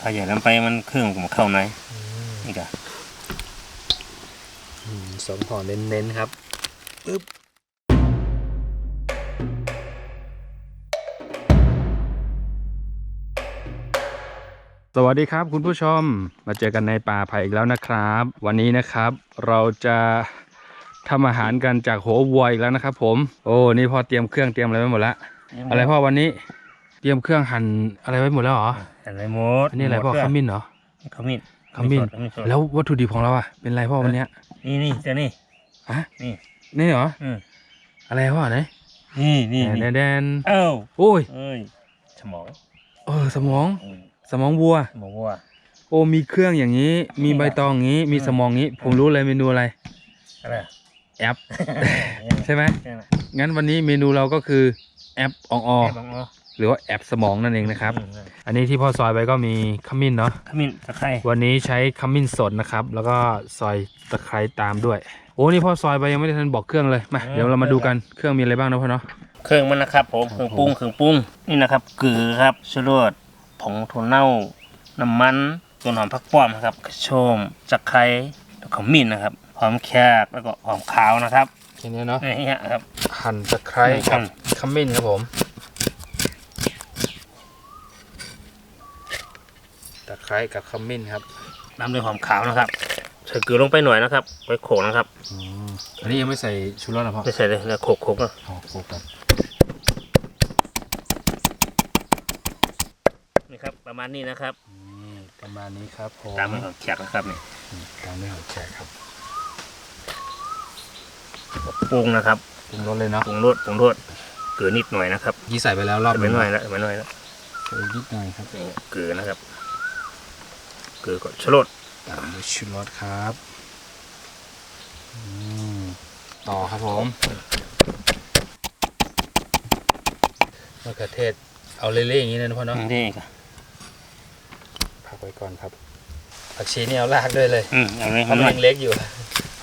ถ้าใหญ่แล้วไปมันเครื่องผมเข้าในนี่กะอืมสองห่อเน้นๆครับปึ๊บสวัสดีครับคุณผู้ชมมาเจอกันในป่าไผ่อีกแล้วนะครับ วันนี้นะครับ เราจะทำอาหารกันจากหัววัวอีกแล้วนะครับ ผม โอ้นี่พ่อเตรียมเครื่องเตรียมอะไรไว้หมดแล้วอะไรพ่อวันนี้เต รียมเครื่องหั่นอะไรไว้หมดแล้วเหรออะไรหมดอันนี้อะไรพ่อขมิ้นเหรอขมิ้นขมิ้นขมิ้นสดแล้ววัตถุดิบของเราอะเป็นอะไรพ่อวันเนี้ยนี่นี่เจ้านี่ฮะนี่นี่เหรออืมอะไรพ่อไหนนี่นี่แดนี่นแดนเอ้าโอ้ยเอ้ยสมองเออสมองอืมสมองวัวสมองวัวโอ้มีเครื่องอย่างนี้ มีใบตองอย่างนี้ มีอืมสมองอย่างนี้ ผมรู้เลยเมนูอะไรอะไรแอปใช่ไหมใช่ไหมงั้นวันนี้เมนูเราก็คือแอปอองอแอบบังอ๋อ หรือว่าแอปสมองนั่นเองนะครับอืมอันนี้ที่พ่อซอยไปก็มีขมิ้นเนาะขมิ้นตะไคร้วันนี้ใช้ขมิ้นสดนะครับ แล้วก็ซอยตะไคร้ตามด้วย โอ้นี่พ่อซอยไปยังไม่ได้ทันบอกเครื่องเลยมาเดี๋ยวเรามาดูกันเครื่องมีอะไรบ้างนะพ่อเนาะเครื่องมันนะครับผมเครื่องปรุงเครื่องปรุงนี่นะครับเกลือครับชูรสผงถั่วเน่าน้ำมันต้นหอมผักป้อมนะครับกระโชมจักไคร้แล้วก็มิ้นนะครับหอมแขกแล้วก็หอมขาวนะครับแค่นี้เนาะนี่ฮะครับหั่นตะไคร้กับขมิ้นครับผม ตะ ไคร้กับขมิ้นครับตามด้วยหอมขาวนะครับใส่เกลือลงไปหน่อยนะครับไว้โขลกนะครับอันนี้ยังไม่ใส่ชูรสนะพ่อไม่ใส่เลยแล้วโขลกโขลกนะอ๋อโคกันนี่ครับประมาณนี้นะครับนี่ประมาณนี้ครับผมตามด้วยหอมแขกนะครับนี่ตามด้วยหอมแขกครับปรุงนะครับปรุงรสเลยเนาะปรุงรสปรุงรสเกลือนิดหน่อยนะครับยี่ใส่ไปแล้วรอบไม่น้อยแล้วไม่น้อยแล้วใส่นิดหน่อยครับนี่เกลือนะครับเก ลือก็ชูรสตามด้วยชูรสครับอืมต่อครับผมมะเขือเทศเอาเละๆอย่างนี้เลยนะพ่อเนาะนี่ครับพักไว้ก่อนครับผักชีนี่เอารากด้วยเลยอืมเอาเลยมัมานหน่อยยังเล็กอยู่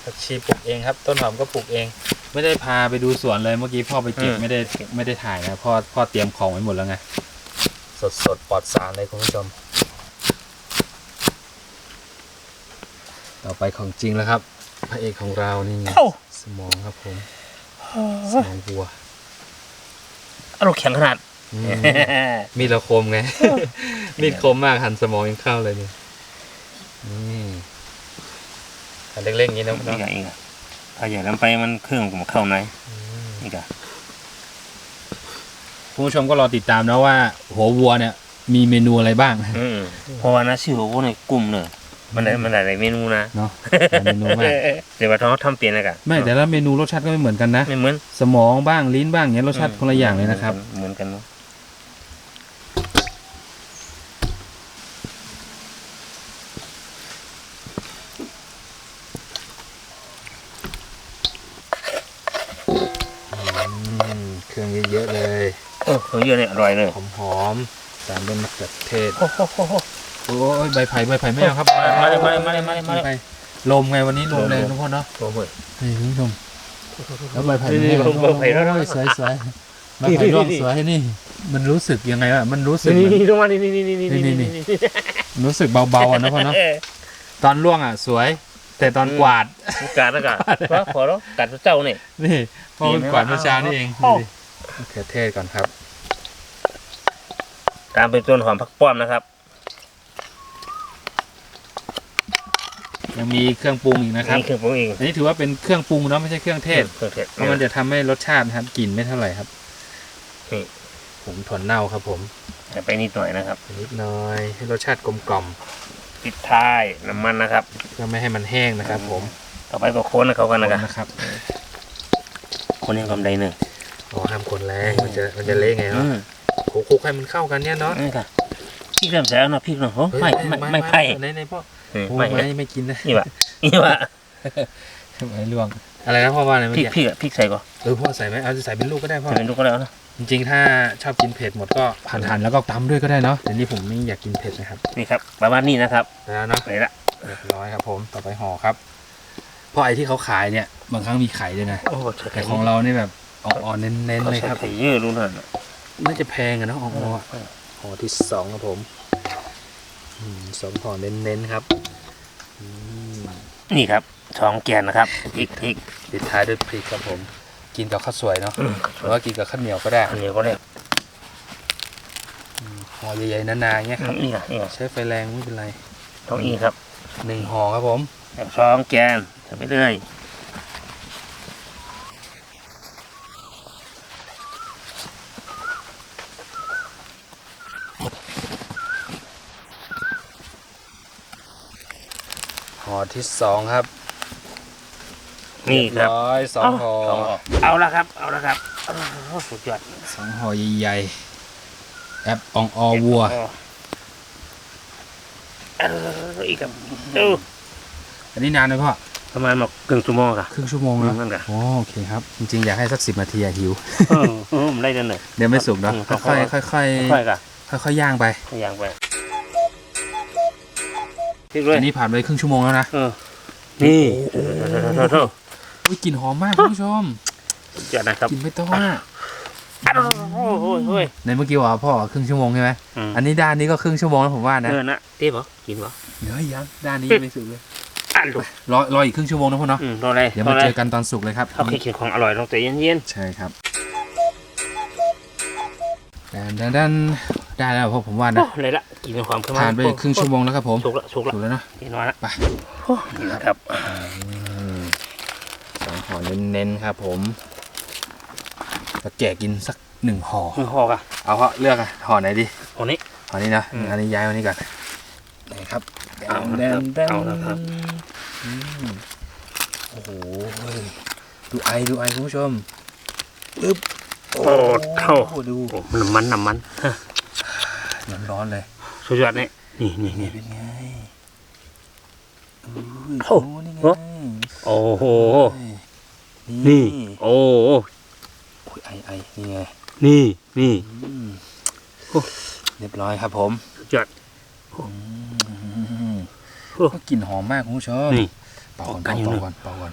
ผักชีปลูกเองครับ ต้นหอมก็ปลูกเอง ไม่ได้พาไปดูสวนเลยเมื่อกี้พ่อไปเก็บไม่ได้ไม่ได้ถ่ายนะพ่อพ่อเตรียมของไว้หมดแล้วไงสดสดๆปลอดสารเลยคุณผู้ชม ต่อไปของจริงแล้วครับ พระเอกของเรานี่เอ้าสมองครับผมสมองวัวอารมณ์แข็งขนาดอืมมีดเราคมไง มีดคมมากหันสมองยังเข้าเลยนี่นี่อันเล็กๆอย่างนี้นะนี่กะอีกอะถ้าใหญ่แล้วไปมันเครื่องผมเข้าในนี่กะคุณผู้ชมก็รอติดตามนะว่า หัววัวเนี่ย มีเมนูอะไรบ้างอืมเพราะว่านะชื่อว่าในกลุ่มเนอะ มันได้มันได้หลายเมนูนะเนาะหลายเมนูมากเดี๋ยวว่าท้องทำเปลี่ยนนะกะไม่แต่ละเมนูรสชาติก็ไม่เหมือนกันนะไม่เหมือนสมองบ้างลิ้นบ้างเนี้ยรสชาติคนละอย่างเลยนะครับ เหมือนกันเนอะเครื่องเยอะๆเลยโอ้ของเยอะเนี่ยอร่อยเลยหอมๆตามด้วยมะเขือเทศ โอ้โหโอ้โหโอ้ยใบไผ่ใบไผ่ไม่เอาครับมาเลยมาเลยมาเลยมาเลยมาเลยใบไผ่ลมไงวันนี้ลมแรงลมทุกคนเนาะโอ้โหนี่คุณผู้ชมแล้วใบไผ่นี่ไม่เอาลมใบไผ่แล้วนะโอ้ยสวยสวยใบไผ่ร่วงสวยนี่ มันรู้สึกยังไงวะมันรู้สึกนี่เหมือนนี่ลงมานี่นี่นี่นี่นี่นี่นี่รู้สึกเบาๆอะนะพ่อเนาะตอนร่วงอะสวย แต่ตอนกวาดกัดแล้วกัดก็ขอแล้วกัดเจ้าเนี่ยนี่พอเห็นไหมกวาดเมื่อเช้านี่เองโอ้ดูดิมะเขือเทศก่อนครับ ตามเป็นต้นหอมผักป้อมนะครับ ยังมีเครื่องปรุงอีกนะครับนี่คือผมเองอันนี้ถือว่าเป็นเครื่องปรุงเนาะไม่ใช่เครื่องเทศเครื่องเทศเพราะมันจะทำให้รสชาตินะครับกลิ่นไม่เท่าไหร่ครับนี่ผงถั่วเน่าครับผมใส่ไปนิดหน่อยนะครับนิดหน่อยให้รสชาติกลมกล่อมปิดท้ายน้ำมันนะครับเพื่อไม่ให้มันแห้งนะครับ ผม ต่อไปก็โค้นให้เขากันนะครับนะครับคนยังกำไดหนึ่งอ๋อห้ามคนแรงมันจะมันจะเละไงเนาะคลุกๆให้มันเข้ากันเนี่ยเนาะนี่ค่ะพ ริกเริ่มใส่แล้วนะพริกเนาะโอ้ไม่ไม่ไม่ไผ่ในในพ่ออืมโอ้ไม่ไม่ไม่กินนะนี่วะนี่วะไม่ล่วงอะไรนะพ่อว่าอะไรเมื่อพริกกี้พริกอะพริกใส่ก่อนเออพ่อใส่ไหมเอาจะใส่เป็นลูกก็ได้พ่อใส่เป็นลูกก็แล้วนะจริงๆ ถ้าชอบกินเผ็ดหมดก็หั่นๆแล้วก็ตำด้วยก็ได้เนาะแต่นี่ผมไม่อยากกินเผ็ดนะครับนี่ครับประมาณนี้นะครับแล้วเนาะไปละเรียบร้อยครับ ผมต่อไปห่อครับเพราะไอ้ที่เขาขายเนี่ยบางครั้งมีไข่ด้วยนะโอ้ใส่แต่ไข่ของเรานี่แบบอ่อนๆเน้นๆเขาเลยใส่ครับไข่เยอะรู้นั่นน่ะน่าจะแพงอะเนาะอ่อนๆอะ ห่อที่สองครับผมสองห่อเน้นๆครับนี่ครับสองแกนนะครับพริกพริกปิดท้ายด้วยพริกครับผม กินกับข้าวสวยเนาะหรือว่ากินกับข้าวเหนียวก็ได้อันนี้ก็ได้ห่อใหญ่ๆหนาๆเงี้ยครับนี่นะนี่นะใช้ไฟแรงไม่เป็นไรต้องอีครับหนึ่งห่อครับผมแบบสองแกนทำไปเรื่อย ที่สองครับนี่ครับเยร้อยสองห่อสองห่อเอาละครับ เอาละครับโอ้โหสุดยอดสองห่อใหญ่ๆแอปอองอวัวเอออีกครับเอออันนี้นานไหมพ่อประมาณหมกครึ่งชั่วโมงค่ะ ครึ่งชั่วโมงนั่นะนค่ะโอโอเคครับ จริงๆ อยากให้สักสิบนาทีอะหิวเออเออมันได้นั่นเลยเดี๋ยวไม่สุกเนาะอืมค่อยๆค่อยค่อยๆค่ะๆค่อยๆย่างไปอย่างไป พริกเลยอันนี้ผ่านไปครึ่งชั่วโมงแล้วนะเออนี่โทษโทษอุ้ยกลิ่นหอมมากคุณผู้ชมสุดยอดนะครับกลิ่นไม่ต้องอะอ้าวโอ้โหโอ้ยในเมื่อกี้ว่าพ่อครึ่งชั่วโมงใช่ไหมอืมอันนี้ด้านนี้ก็ครึ่งชั่วโมงแล้วผมว่านะเออนะเต้บเหรอกินเหรอเดี๋ยวยังด้านนี้ยังไม่สุกเลยอะลูกรอรออีกครึ่งชั่วโมงนะพ่อเนาะอืมรออะไรเดี๋ยวรอมาอะไรเจอกันตอนสุกเลยครับเขาเคยกินของอร่อยต้องใจเย็นใช่ครับดันดันดัน ได้แล้วพ่อผมว่าๆนะโอ้เลยละกินเป็นความขึ้นมาผ่านไปครึ่งชั่วโมงแล้วครับผมสุกละสุกละสุกแล้วนะนี่น้อยละไปโอ้นี่นะครับสองห่อเน้นๆครับ ผมจะแกะกินสักหนึ่งห่อมือหอกอะเอาเพราะเลือกอะห่อไหนดีอันนี้ห่อนี้นะอืมอันนี้ย้ายมานี่ก่อนไหนครับเอาละครับเอาละครับอืมโอ้โหดูไอดูไอคุณผู้ชมปึ๊บโอ้เท่าโอ้ดูโอ้น้ำมันน้ำมันฮะน้ำ ร้อนเลย สุดยอดนี่นี่นี่นี่เป็นไงอุ้ยโอ้โอ้นี่ไงโอ้โหนี่นี่ โอ้โอ้ยไอไอนี่ไงนี่นี่อืมโอ้เรียบร้อยครับผมสุดยอดอืมโอ้ก็กลิ่นหอมมากคุณผู้ชมนี่เป่าก่อนออกกันอยู่เป่านี่ก่อนเป่าก่อน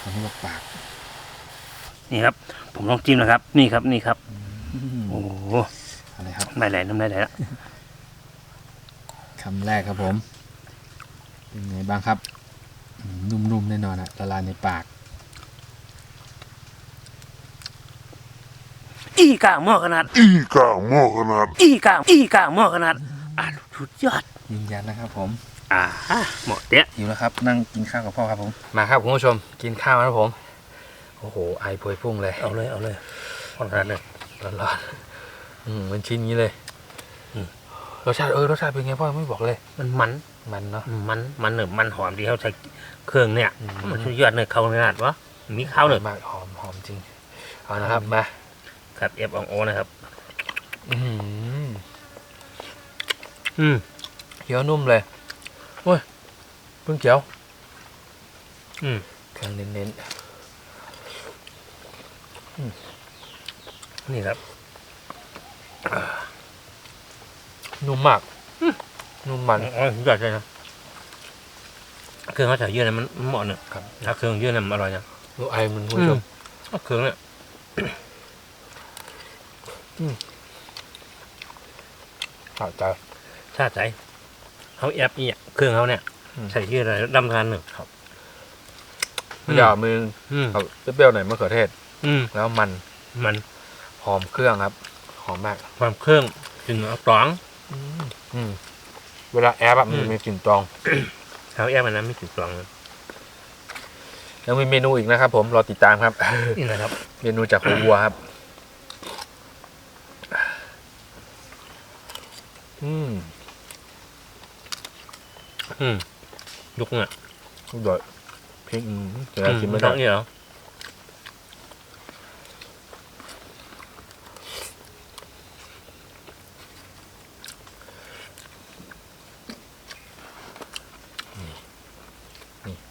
ทำให้ลกปาก นี่ครับ ผมลองจิ้มนะครับ นี่ครับนี่ครับอืมโอ้โห อะไรครับไม่ไหลน้ำไหลไหลละคำแรกครับผม เป็นไงบ้างครับอืมนุ่มๆแน่นอนอะละลายในปาก อีกาหม้อขนาดอีกาหม้อขนาดอีกาอีกาหม้อขนาดอะสุดยอดยืนยันนะครับผมอ่าเหมาะเตี้ยหิวแล้วครับ นั่งกินข้าวกับพ่อครับผม มาครับคุณผู้ชมกินข้าวนะครับผม โอ้โหไอพวยพุ่งเลยเอาเลยเอาเลยขนาดเลยร้อนๆ อืมเป็นชิ้นนี้เลยอืม รสชาติเออรสชาติเป็นไงพ่อไม่บอกเลย มันมันมันเนาะ มันมันเนอะมันหอมดีเขาใช้เครื่องเนี่ย อืม มันสุดยอดเนอะเขาขนาดวะมีข้าวเนอะมากหอมหอมจริงเอานะครับมาครับเอฟองโอนะครับ อื้อหืออืมเคี้ยวนุ่มเลยโอ้ยเพิ่งเคี้ยวอืมเครื่องเน้นนี่ครับๆ นุ่มมากนุ่มมันอ๋อสุดยอดเลยนะเครื่องเขาใส่เยอะนะมันมันเหมาะเนอะครับถ้าเครื่องเยอะนะมันอร่อยนะดูไอมันคุณผู้ชมเอาเครื่องเนี่ยขาดใจชาติใจเขาแอปเนี่ยเครื่องเขาเนี่ยอืมใส่เยอะเลยดำทานหนึ่งไม่อยากมืออืมเอาเปรี้ยวๆหน่อยมะเขือเทศอืมแล้วมันมันหอมเครื่องครับห อมมาก ความเครื่องถึงเอาตองอืมเวลาแอปอะมันอืมจะมีกลิ่นตรองเขาแอปมันนั้นไม่ถึงตองเลยยังมีเมนูอีกนะครับ ผมรอติดตามครับนี่นะครับ เมนูจากหัววัวครับ อืมอืมยุกเนี่ยอร่อยพริกอืมเดี๋ยวเรากินไม่ต้ได้องนี่เหรอ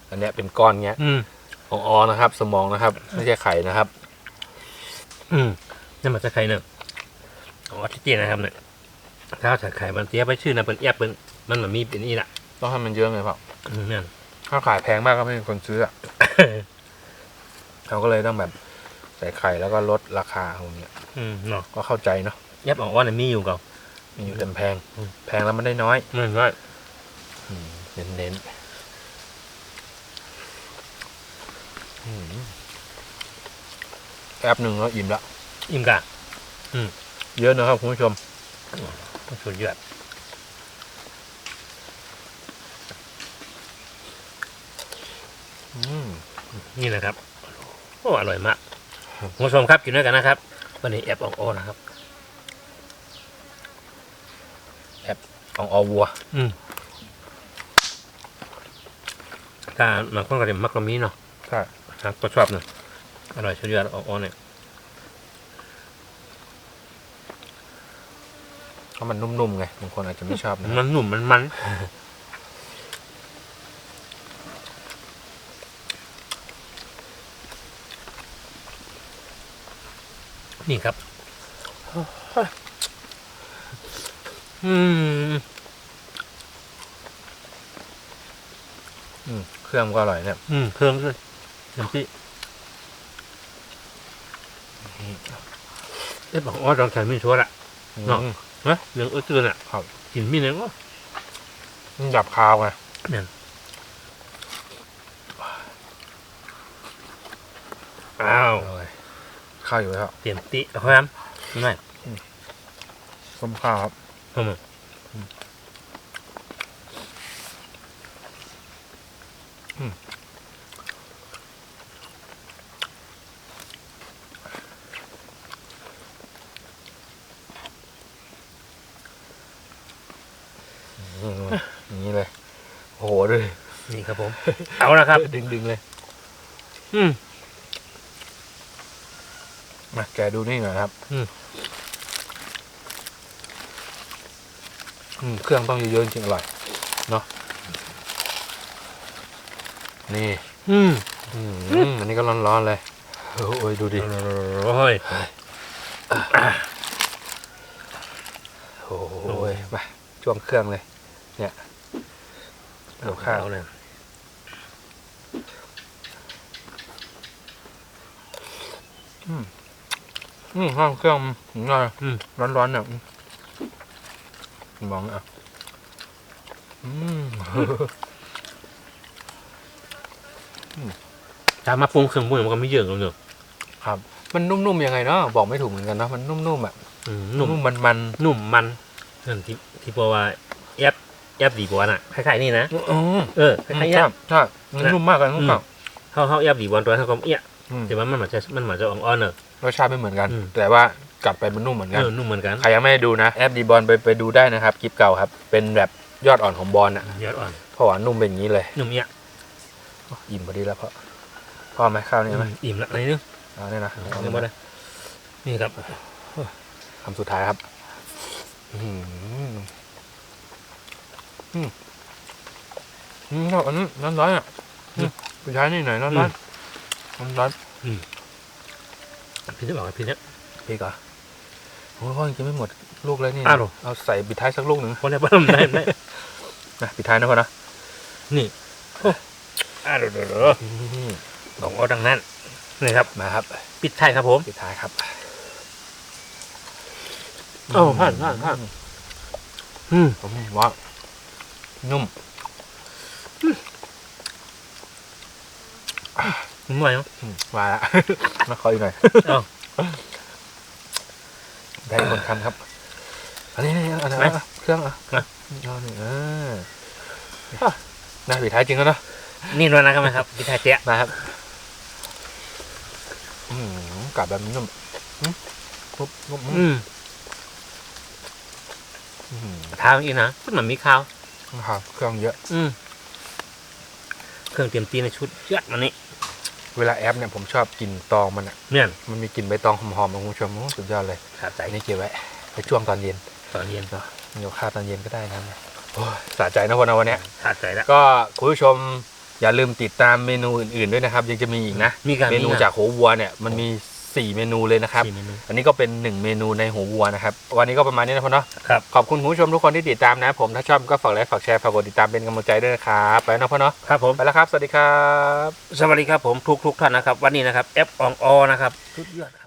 อันเนี้ยเป็นก้อนเงี้ยอืม ของออนะครับ สมองนะครับ ไม่ใช่ไข่นะครับ อืมนี่มันจะไข่เนี่ยอ๋อที่เตี้ยนะครับเนี่ยถ้าใส่ไข่มันเตี้ยไปชื่อนะเป็นแอปเป็นมันมันมีเป็นนี่แหละต้องให้มันเยอะไงเปล่าอืมนั่น ถ้าขายแพงมากก็ไม่มีคนซื้ออะ เขาก็เลยต้องแบบใส่ไข่แล้วก็ลดราคาตรงเนี้ยอืมเนาะก็เข้าใจเนาะแอปออกว่าเนี่ยมีอยู่เก่า มีอยู่เต็มแพงแพงแล้วมันได้น้อยมันน้อยเน้นเน้นอืม แอปหนึ่งแล้วอิ่มละอิ่มกะเยอะนะครับคุณผู้ชมสุดยอดอืมนี่นะครับ โอ้อร่อยมากคุณผู้ชมครับกินด้วยกันนะครับ วันนี้แอบอองโอนะครับของอวัว อืมถ้ามันค่อนข้างจะมักกะมีเนาะใช่ ครับก็ชอบเนาะอร่อยสุดยอดอองโอเนี่ยเพราะมันนุ่มๆไงบางคนอาจจะไม่ชอบนะมันหนุ่มมันมันนี่ครับ อืม อืม เครื่องก็อร่อยเนี่ย อืม เครื่องด้วย น้ำจิ้มเอ๊ะบอกว่าลองใช้มีดชัวร์อะเนาะอืมนะเรื่องเอื้อตื่นอะครับกินมีดเนี่ยก็มันดับคาวไงอ้าวอร่อยข้าวอยู่แล้วเตรียมติเอาครับไม่ต้มข้าวครับเอามาอืมอย่างนี้เลยโอ้โหด้วยนี่ครับผม เอาละครับ ดึงดึงๆเลย อืมมาแกะดูนี่หน่อยครับ อืมอืมเครื่องต้องเยอะๆจริงๆอร่อยเนาะนี่อืมอืมอันนี้ก็ร้อนๆเลยโอ้ยดูดิโอ้ยโอ้ยมาช่วงเครื่องเลย เนี่ยเอาข้าวเลยอืมข้าวเครื่องอืมอร่อยอืมร้อนๆเนี่ยอืมมองอะอืมถ้ามาปรุงเครื่องปรุงมันก็ไม่เยอะหรอกเนอะครับ มันนุ่มๆยังไงเนาะบอกไม่ถูกเหมือนกันเนาะมันนุ่มๆอะอืมนุ่มนุ่มมันนุ่มมันนั่นที่ที่บอกว่าแอบ แอบดีกว่าน่ะคล้ายๆนี่นะๆอืมเออคล้ายๆใช่แอบใช่มันนุ่มมากเลยนุ่มมากเขาเขาแอบดีกว่าตัวเขาก็เอี้ยอืม แต่ว่ามันเหมือนจะมันเหมือนจะอ่อนๆเนอะ รสชาติไม่เหมือนกัน อืม แต่ว่ากัดไปมันนุ่มเหมือนกันเออนุ่มเหมือนกันใครยังไม่ได้ดูนะ แอปดีบอลไปไปดูได้นะครับคลิปเก่าครับ เป็นแบบยอดอ่อนของบอลอะยอดอ่อนเพราะว่านุ่มเป็นอย่างนี้เลยนุ่มเอี้ยอิ่มพอดีแล้วพ่อพ่อไหมข้าวนี่ไหมอืมอิ่มละอะไรนึงเอาเนี่ยนะเอาเนี่ยมาเลยนี่ครับคำสุดท้ายครับอืมอื มอืมอันนี้ร้อนร้อนอะอืมสุดท้นี่หน่อยร้อนร้อนร้อนร้อนพี่จะบอกให้พี่เนี่ยพี่ก่อนโอ้ยพ่อยังกินไม่หมดลูกเลยนี่อ้าวเอาใส่ปิดท้ายสักลูกหนึ่งคนได้บ้างได้ได้นะปิดท้ายนะพ่อนะนี่อ่าเดี๋ยวเดี๋ยวเดี๋ยวนี่บอกว่าดังนั้นนี่ครับมาครับ ปิดท้ายครับผมปิดท้ายครับโอ้ผ่านผ่านผ่านอืมผมว่า นุ่มนุ่มหน่อยเนาะอืมมาละมาขออีกหน่อยเอ้าได้คนคำครับ อันนี้นี่อันนี้ไหนอะเครื่องอะอะเอาหนึ่งเออน่าปิดท้ายจริงแล้วเนอะนี่ด้วยนะครับครับปิดท้ายเจ๊ะนะครับอืมกลับแบบนี้นุ่มอืมนุ่มนุ่มอืมอืมทางอีกนะมันมีข้าว ครับเครื่องเยอะ อืมเครื่องเตรียมตีในชุดเยอะมันนี่เวลาแอปเนี่ยผมชอบกินตองมันอะเนี่ยมันมีกลิ่นใบตองหอมๆของคุณผู้ชมโอ้สุดยอดเลยขาดใจอันนี้เก็บไว้ไปช่วงตอนเย็นตอนเย็นก็เดี๋ยวข้าวตอนเย็นก็ได้นะเนี่ยโอ้ยสะใจนะวันนะวันเนี้ยขาดใจแล้วก็คุณผู้ชมอย่าลืมติดตามเมนูอื่นๆด้วยนะครับ ยังจะมีอีกนะมีการเมนูจากหัววัวเนี่ยมันมี 4 เมนูเลยนะครับ สี่เมนูอันนี้ก็เป็น 1 เมนูในหัววัวนะครับ วันนี้ก็ประมาณนี้นะพ่อเนาะ ครับ ขอบคุณคุณผู้ชมทุกคนที่ติดตามนะผม ถ้าชอบก็ฝากไลค์ฝากแชร์ฝากกดติดตามเป็นกำลังใจด้วยนะครับไปนะพ่อเนาะ ครับผม ไปแล้วครับ สวัสดีครับ สวัสดีครับผมทุกทุกๆท่านนะครับ วันนี้นะครับแอปอองออนะครับสุดยอดครับ